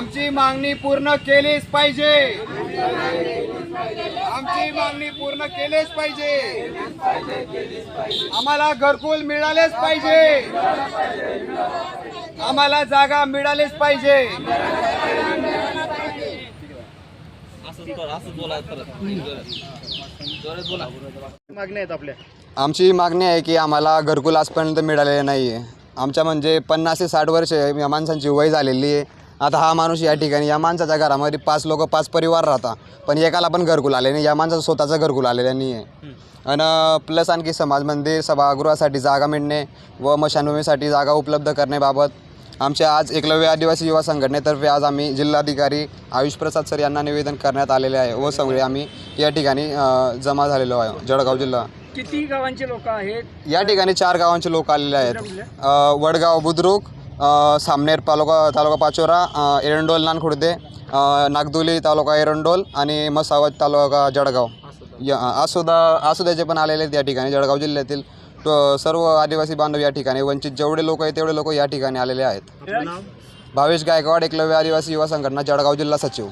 आमची मागणी पूर्ण केलीच पाहिजे. आमची मागणी पूर्ण केलीच पाहिजे. आम्हाला घरकुल मिळालेच पाहिजे. आम्हाला जागा मिळालीच पाहिजे. मागण्या आहेत आपल्या. आमची मागणी आहे की आम्हाला घरकुल आजपर्यंत मिळालेलं नाही आहे आमच्या म्हणजे पन्नास ते साठ वर्ष या माणसांची वय झालेली आहे. आता हा माणूस या ठिकाणी या माणसाच्या घरामध्ये पाच लोक पाच परिवार राहतात. पण एकाला पण घरकुल आले नाही. या माणसाचं स्वतःचं घरकुल आलेलं नाही आहे. आणि प्लस आणखी समाज मंदिर सभागृहासाठी जागा मिळणे व मशानभूमीसाठी जागा उपलब्ध करण्याबाबत आमच्या आज एकलव्य आदिवासी युवा संघटनेतर्फे आज आम्ही जिल्हाधिकारी आयुष प्रसाद सर यांना निवेदन करण्यात आलेले आहे व सगळे आम्ही या ठिकाणी जमा झालेलो आहे. जळगाव जिल्हा. किती गावांचे लोक आहेत? या ठिकाणी चार गावांचे लोक आलेले आहेत. वडगाव बुद्रुक सामनेर तालुका तालुका पाचोरा एरंडोल नानखुर्दे नागदुली तालुका एरंडोल आणि मसावत तालुका जळगाव या आसुदा आसुद्याचे पण आलेले आहेत या ठिकाणी जळगाव जिल्ह्यातील तो सर्व आदिवासी बांधव या ठिकाणी वंचित जेवढे लोक आहेत तेवढे लोक या ठिकाणी आलेले आहेत भावेश गायकवाड एकलव्य आदिवासी युवा संघटना जळगाव जिल्हा सचिव